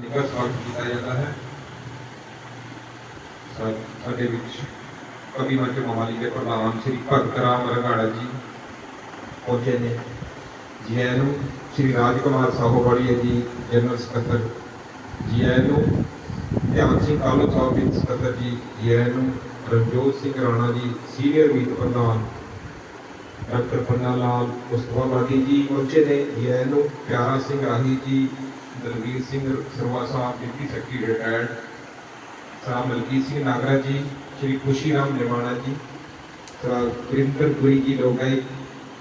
ਨਿੱਘਾ ਸਵਾਗਤ ਕੀਤਾ ਜਾਂਦਾ ਹੈ। ਸਾਡੇ ਵਿੱਚ ਕਵੀ ਮੰਚ ਮੋਹਾਲੀ ਦੇ ਪ੍ਰਧਾਨ ਸ੍ਰੀ ਭਗਤ ਰਾਮ ਰੰਗਾੜਾ ਜੀ ਪਹੁੰਚੇ ਨੇ। ਜੀ ਆਇਆਂ ਨੂੰ ਸ੍ਰੀ ਰਾਜ ਰਾਜਕੁਮਾਰ ਸਾਹੋਵਾਲੀਆ ਜੀ, ਜਨਰਲ ਸਕੱਤਰ। ਜੀ ਆਇਆਂ ਨੂੰ ਧਿਆਨ ਸਿੰਘ ਕਾਲੂ ਸਾਹਿਬ ਜੀ ਸਕੱਤਰ ਜੀ। ਜੀ ਆਇਆਂ ਨੂੰ ਰਣਜੋਤ ਸਿੰਘ ਰਾਣਾ ਜੀ, ਸੀਨੀਅਰ ਮੀਤ ਪ੍ਰਧਾਨ। ਡਾਕਟਰ ਪੰਨਾ ਲਾਲ ਮੁਸਤਫਾਬਾਦੀ ਜੀ ਪਹੁੰਚੇ ਨੇ। ਜੀ ਆਇਆਂ ਨੂੰ Piara Singh Rahi ji Dalvir Singh Sarwa Sahib deputy secretary retired Sra Malkit Singh Nagra ji, Shri Khushi Ram ਨਿਮਾਣਾ ਜੀ, ਸਰਾ ਗੁਰਿੰਦਰ ਗੁਰੀ ਜੀ, ਲੋਗਾਈ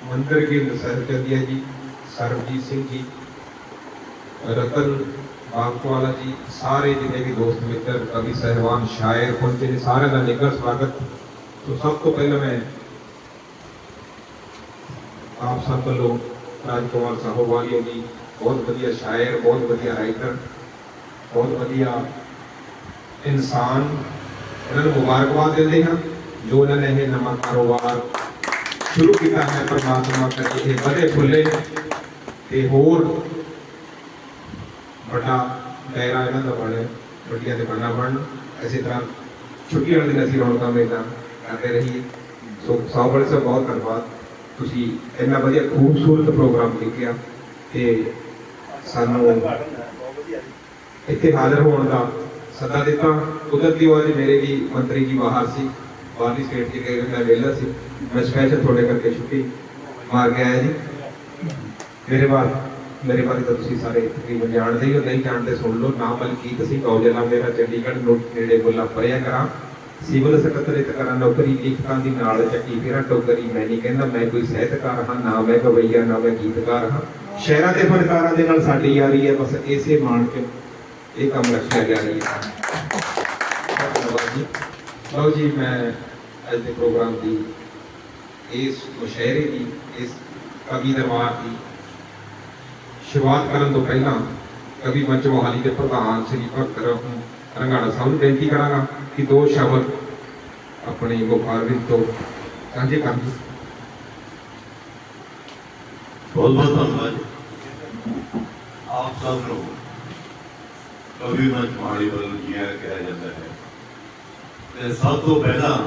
ਮੰਦਰ ਗਿੰਦ ਸਾਹਿਬਜ਼ਾਦੀਆ ਜੀ, ਸਰਬਜੀਤ ਸਿੰਘ ਜੀ, ਰਤਨ ਬਾਗਵਾਲਾ ਜੀ, ਸਾਰੇ ਜਿੰਨੇ ਵੀ ਦੋਸਤ ਮਿੱਤਰ, ਕਵੀ ਸਹਿਬਾਨ, ਸ਼ਾਇਰ, ਪਹੁੰਚੇ ਨੇ, ਸਾਰਿਆਂ ਦਾ ਨਿੱਘਾ ਸਵਾਗਤ। ਸੋ ਸਭ ਤੋਂ ਪਹਿਲਾਂ ਮੈਂ ਆਪ ਸਭ ਵੱਲੋਂ ਰਾਜਕੁਮਾਰ ਸਾਹੋਵਾਲੀਆ ਜੀ ਬਹੁਤ ਵਧੀਆ ਸ਼ਾਇਰ, ਬਹੁਤ ਵਧੀਆ ਰਾਈਟਰ ਬਹੁਤ ਵਧੀਆ ਇਨਸਾਨ। ਇਹਨਾਂ ਨੂੰ ਮੁਬਾਰਕਬਾਦ ਦਿੰਦੇ ਹਾਂ, ਜੋ ਉਹਨਾਂ ਨੇ ਇਹ ਨਵਾਂ ਕਾਰੋਬਾਰ ਸ਼ੁਰੂ ਕੀਤਾ ਹੈ, ਪਰਮਾਤਮਾ ਕਰਕੇ ਇਹ ਵਧੇ ਫੁੱਲੇ ਤੇ ਹੋਰ ਵੱਡਾ ਦਾਇਰਾ ਇਹਨਾਂ ਦਾ ਬਣੇ, ਵੱਡੀਆਂ ਦੁਕਾਨਾਂ ਬਣਨ ਇਸੇ ਤਰ੍ਹਾਂ ਛੁੱਟੀਆਂ ਵਾਲੇ ਦਿਨ ਅਸੀਂ ਰੌਣਕਾਂ ਮੇਲਾ ਕਰਦੇ ਰਹੀਏ। ਸੋ ਸਭ ਬੜੇ ਸਭ ਬਹੁਤ ਧੰਨਵਾਦ। ਤੁਸੀਂ ਇੰਨਾ ਵਧੀਆ ਖੂਬਸੂਰਤ ਪ੍ਰੋਗਰਾਮ ਲਿਖਿਆ ਤੇ ਸਾਨੂੰ ਇੱਥੇ ਹਾਜ਼ਰ ਹੋਣ ਦਾ ਸੱਦਾ ਦਿੱਤਾ। ਕੁਦਰਤੀ ਉਹ ਅੱਜ ਮੇਰੇ ਵੀ ਮੰਤਰੀ ਜੀ ਬਾਹਰ ਸੀ। ਬਾਹਰਲੀ ਸਟੇਟ 'ਚ ਗਏ ਮੈਂ ਵਿਹਲਾ ਸੀ। ਮੈਂ ਸਪੈਸ਼ਲ ਤੁਹਾਡੇ ਕਰਕੇ ਛੁੱਟੀ ਮਾਰ ਕੇ ਆਇਆ ਜੀ। ਮੇਰੇ ਬਾਰੇ ਮੇਰੇ ਬਾਰੇ ਤਾਂ ਤੁਸੀਂ ਸਾਰੇ ਤਕਰੀਬਨ ਜਾਣਦੇ ਹੀ ਹੋ, ਨਹੀਂ ਜਾਣਦੇ ਸੁਣ ਲਓ। ਨਾਮ ਮਲਕੀਤ ਸਿੰਘ ਔਜਲਾ ਮੇਰਾ ਚੰਡੀਗੜ੍ਹ ਨੋ- ਨੇੜੇ ਬੁੱਲਾ ਪਰਿਆ ਕਰਾਂ। ਸਿਵਲ ਸਕੱਤਰੇਤ ਕਰਾਂ, ਨੌਕਰੀ ਲਿਖਤਾਂ ਦੀ ਨਾਲ ਚੱਕੀ ਫਿਰਾਂ। ਟੋਕਰੀ ਮੈਂ ਨਹੀਂ ਕਹਿੰਦਾ, ਮੈਂ ਕੋਈ ਸਾਹਿਤਕਾਰ ਹਾਂ, ਨਾ ਮੈਂ ਗਵਈਆ, ਨਾ ਮੈਂ ਗੀਤਕਾਰ ਹਾਂ। ਸ਼ਹਿਰਾਂ ਦੇ ਫਨਕਾਰਾਂ ਦੇ ਨਾਲ ਸਾਡੀ ਯਾਰੀ ਹੈ, ਬਸ ਇਸੇ ਮਾਣ ਚ ਇਹ ਕੰਮ ਰੱਖਿਆ ਗਿਆ ਹੈ। ਧੰਨਵਾਦ ਜੀ। ਲਓ ਜੀ, ਮੈਂ ਅੱਜ ਦੇ ਪ੍ਰੋਗਰਾਮ ਦੀ ਇਸ ਮੁਸ਼ਾਇਰੇ ਦੀ, ਇਸ ਕਵੀ ਦਰਬਾਰ ਦੀ ਸ਼ੁਰੂਆਤ ਕਰਨ ਤੋਂ ਪਹਿਲਾਂ ਕਵੀ ਮੰਚ ਮੋਹਾਲੀ ਦੇ ਪ੍ਰਧਾਨ ਸ੍ਰੀ ਭਗਤ ਰਾਮ ਰੰਗਾੜਾ ਸਾਹਿਬ ਨੂੰ ਬੇਨਤੀ ਕਰਾਂਗਾ ਕਿ ਦੋ ਸ਼ਬਦ ਆਪਣੇ ਮੁਖਾਰਬਿੰਦ ਤੋਂ ਸਾਂਝੇ ਕਰਨ। ਬਹੁਤ ਬਹੁਤ ਧੰਨਵਾਦ ਆਪ ਸਭ ਨੂੰ ਕਵੀ ਮੰਚ ਮਾੜੀ ਵੱਲੋਂ ਕਿਹਾ ਜਾਂਦਾ ਹੈ। ਤੇ ਸਭ ਤੋਂ ਪਹਿਲਾਂ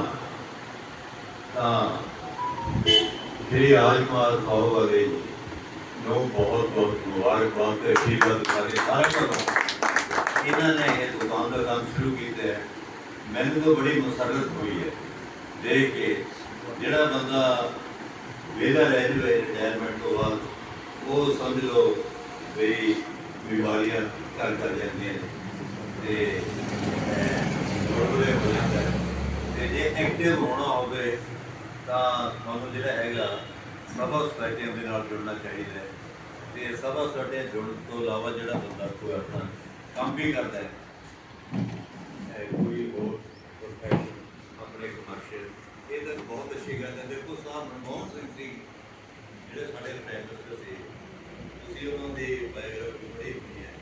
ਤਾਂ ਸ਼੍ਰੀ ਰਾਜਕੁਮਾਰ ਸਾਹਿਬ ਵਾਲੇ ਜੀ ਨੂੰ ਬਹੁਤ ਬਹੁਤ ਮੁਬਾਰਕਬਾਦ ਤੇ ਅਸ਼ੀਰਵਾਦ ਸਾਰੇ ਸਾਰੇ ਨੂੰ ਇਹਨਾਂ ਨੇ ਇਹ ਦੁਕਾਨ ਦਾ ਕੰਮ ਸ਼ੁਰੂ ਕੀਤਾ ਹੈ। ਮੈਨੂੰ ਤਾਂ ਬੜੀ ਮੁਸਰਤ ਹੋਈ ਹੈ। ਦੇਖ ਕੇ ਜਿਹੜਾ ਬੰਦਾ ਵਿਹਲਾ ਰਹਿ ਜਵੇ ਰਿਟਾਇਰਮੈਂਟ ਤੋਂ ਬਾਅਦ ਉਹ ਸਮਝ ਲਓ ਵੀ ਬਿਮਾਰੀਆਂ ਘਰ ਕਰ ਜਾਂਦੀਆਂ ਨੇ ਤੇ ਥੋੜੇ ਹੋ ਜਾਂਦਾ ਹੈ। ਤੇ ਜੇ ਐਕਟਿਵ ਹੋਣਾ ਹੋਵੇ ਤਾਂ ਤੁਹਾਨੂੰ ਜਿਹੜਾ ਹੈਗਾ ਸਭਾ ਸੁਸਾਇਟੀਆਂ ਦੇ ਨਾਲ ਜੁੜਨਾ ਚਾਹੀਦਾ ਹੈ ਤੇ ਸਭਾ ਸੁਸਾਇਟੀਆਂ ਜੁੜਨ ਤੋਂ ਇਲਾਵਾ ਜਿਹੜਾ ਬੰਦਾ ਕੋਈ ਆਪਣਾ ਕੰਮ ਵੀ ਕਰਦਾ ਹੈ ਅਹ ਕੋਈ ਹੋਰ profession, ਆਪਣੇ ਕਮਰਸ਼ੀਅਲ ਇਹ ਤਾਂ ਬਹੁਤ ਅੱਛੀ ਗੱਲ ਹੈ। ਦੇਖੋ ਸਾਹਿਬ ਮਨਮੋਹਨ ਸਿੰਘ ਸੀ, ਜਿਹੜੇ ਸਾਡੇ ਪ੍ਰਾਈਮ ਮਿਨਿਸਟਰ ਸੀ। ਤੁਸੀਂ ਉਹਨਾਂ ਦੀ ਬਾਇਓਗ੍ਰਾਫੀ ਪੜ੍ਹੀ ਹੋਈ ਹੈ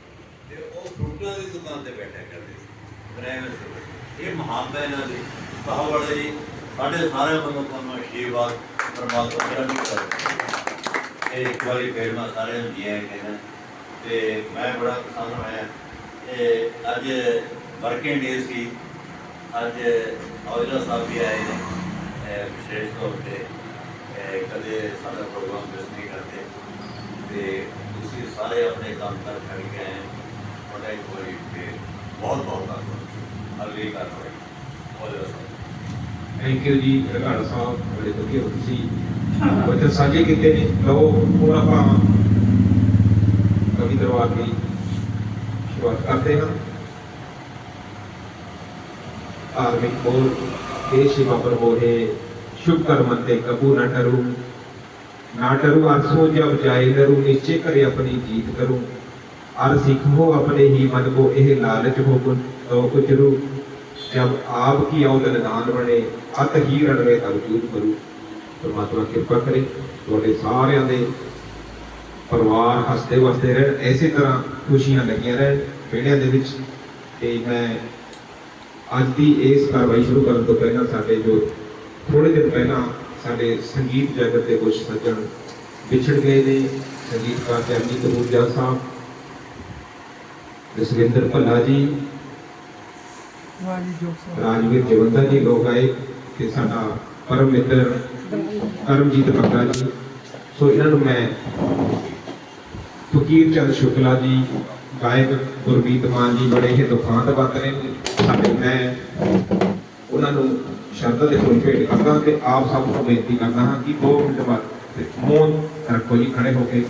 ਤੇ ਉਹ ਫਰੂਟਾਂ ਦੀ ਦੁਕਾਨ ਤੇ ਬੈਠਿਆ ਕਰਦੇ ਸੀ ਪ੍ਰਾਈਮ ਮਿਨਿਸਟਰ ਇਹ ਮਹਾਨਤਾ ਇਹਨਾਂ ਦੀ। ਸਾਹਿਬ ਜੀ, ਸਾਡੇ ਸਾਰਿਆਂ ਵੱਲੋਂ ਤੁਹਾਨੂੰ ਆਸ਼ੀਰਵਾਦ, ਪਰਮਾਤਮਾ ਮੇਰਾ ਕਰੇ। ਇਹ ਇੱਕ ਵਾਰੀ ਫੇਰ ਮੈਂ ਸਾਰਿਆਂ ਨੂੰ ਜੀ ਆਇਆਂ ਕਹਿੰਦਾ ਤੇ ਮੈਂ ਬੜਾ ਪਸੰਦ ਹੋਇਆ। ਇਹ ਅੱਜ ਵਰਕਿੰਗ ਡੇ ਸੀ। ਅੱਜ ਔਜਲਾ ਸਾਹਿਬ ਵੀ ਆਏ ਨੇ। ਵਿਸ਼ੇਸ਼ ਤੌਰ ਤੇ ਕਦੇ ਸਾਡਾ ਪ੍ਰੋਗਰਾਮ ਮਿਸ ਨਹੀਂ ਕਰਦੇ। ਤੇ ਤੁਸੀਂ ਸਾਰੇ ਆਪਣੇ ਕੰਮ ਕਰ ਛੱਡ ਕੇ ਆਏ। ਤੁਹਾਡਾ ਇੱਕ ਵਾਰੀ ਫੇਰ ਬਹੁਤ ਬਹੁਤ ਧੰਨਵਾਦ। ਅਗਲੀ ਕਾਰਵਾਈ। ਔਜਲਾ ਥੈਂਕ ਯੂ ਜੀ ਰੰਗਾੜਾ ਸਾਹਿਬ, ਬੜੇ ਵਧੀਆ ਤੁਸੀਂ। ਬਚਨ ਸਾਂਝੇ ਕੀਤੇ ਨੇ। ਲਓ, ਹੁਣ ਆਪਾਂ ਕਵੀ ਦਰਬਾਰ ਦੀ ਸ਼ੁਰੂਆਤ ਕਰਦੇ ਹਾਂ। ਧਾਰਮਿਕ ਬੋਲ ਇਹ ਸ਼ਿਵਾ ਪ੍ਰਭੋਹੇ ਸ਼ੁਭ ਕਰਮੰਤੇ ਕਬੂ ਨਾ ਟਰੂ ਨਾ ਟਰੂ ਅਰਸੋ ਜਬ ਜਾਏ ਨਰੂ ਨਿਸ਼ਚੈ ਕਰੇ ਆਪਣੀ ਜੀਤ ਕਰੂ। ਅਰ ਸਿੱਖੋ ਆਪਣੇ ਹੀ ਮਨ ਕੋ, ਇਹ ਲਾਲਚ ਹੋ ਗੁਣ ਤੋ ਕੁਚਰੂ। ਜਬ ਆਪ ਕੀ ਔਦਨ ਦਾਨ ਬਣੇ, ਅਤ ਹੀ ਰਣਵੇ ਤਬ ਜੂਤ ਕਰੂ ਪਰਮਾਤਮਾ ਕਿਰਪਾ ਕਰੇ, ਤੁਹਾਡੇ ਸਾਰਿਆਂ ਦੇ ਪਰਿਵਾਰ ਹੱਸਦੇ ਵਸਦੇ ਰਹਿਣ। ਐਸੀ ਤਰ੍ਹਾਂ ਖੁਸ਼ੀਆਂ ਲੱਗੀਆਂ ਰਹਿਣ ਪੇੜਿਆਂ ਦੇ ਵਿੱਚ। ਤੇ ਮੈਂ ਅੱਜ ਦੀ ਇਸ ਕਾਰਵਾਈ ਸ਼ੁਰੂ ਕਰਨ ਤੋਂ ਪਹਿਲਾਂ ਸਾਡੇ ਜੋ ਥੋੜੇ ਦਿਨ ਪਹਿਲਾਂ ਸਾਡੇ ਸੰਗੀਤ ਜਗਤ ਦੇ ਕੁਝ ਸੱਜਣ ਵਿਛੜ ਗਏ ਨੇ ਸੰਗੀਤਕਾਰ ਜੈਮੀ ਕਬੂਜਾ ਸਾਹਿਬ ਜਸਵਿੰਦਰ ਭੱਲਾ ਜੀ ਰਾਜਵੀਰ ਜਵੰਦਾ ਜੀ ਲੋਕ ਆਏ ਤੇ ਸਾਡਾ ਪਰਮ ਮਿੱਤਰ ਕਰਮਜੀਤ ਬੱਗਾ ਜੀ। ਸੋ ਇਹਨਾਂ ਨੂੰ ਮੈਂ ਫਕੀਰ ਚੰਦ ਸ਼ੁਕਲਾ ਜੀ ਗਾਇਕ ਗੁਰਮੀਤ ਮਾਨ ਜੀ ਬੜੇ ਹੀ ਦੁਖਾਂਤ ਵਰਤ ਨੇ ਸਾਡੇ ਮੈਂ ਉਹਨਾਂ ਨੂੰ ਸ਼ਰਧਾ ਦੇ ਫੁੱਲ ਭੇਟ ਕਰਦਾ ਤੇ ਆਪ ਸਭ ਨੂੰ ਬੇਨਤੀ ਕਰਦਾ ਹਾਂ ਕਿ ਦੋ ਮਿੰਟ ਬਾਅਦ ਮੌਨ ਰੱਖੋ ਜੀ ਖੜੇ ਹੋ ਕੇ।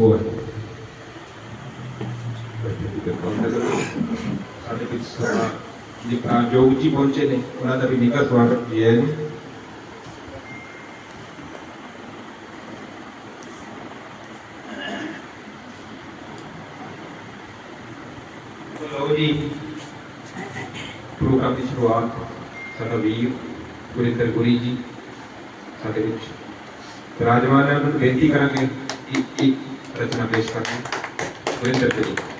ਹੋਰ ਸਾਡੇ ਵਿੱਚ ਸਭਾ ਜੀ ਜੋਗ ਜੀ ਪਹੁੰਚੇ ਨੇ ਉਹਨਾਂ ਦਾ ਵੀ ਨਿੱਘਾ ਸਵਾਗਤ ਹੈ ਜੀ ਸੋ ਲਓ ਜੀ ਪ੍ਰੋਗਰਾਮ ਦੀ ਸ਼ੁਰੂਆਤ ਸਾਡਾ ਵੀਰ ਗੁਰਿੰਦਰ ਗੁਰੀ ਜੀ ਸਾਡੇ ਵਿੱਚ ਵਿਰਾਜਮਾਨ ਹੈ ਉਹਨਾਂ ਨੂੰ ਬੇਨਤੀ ਕਰਾਂਗੇ ਕਿ ਇੱਕ ਰਚਨਾ ਪੇਸ਼ ਕਰਨ ਗੁਰਿੰਦਰ ਜੀ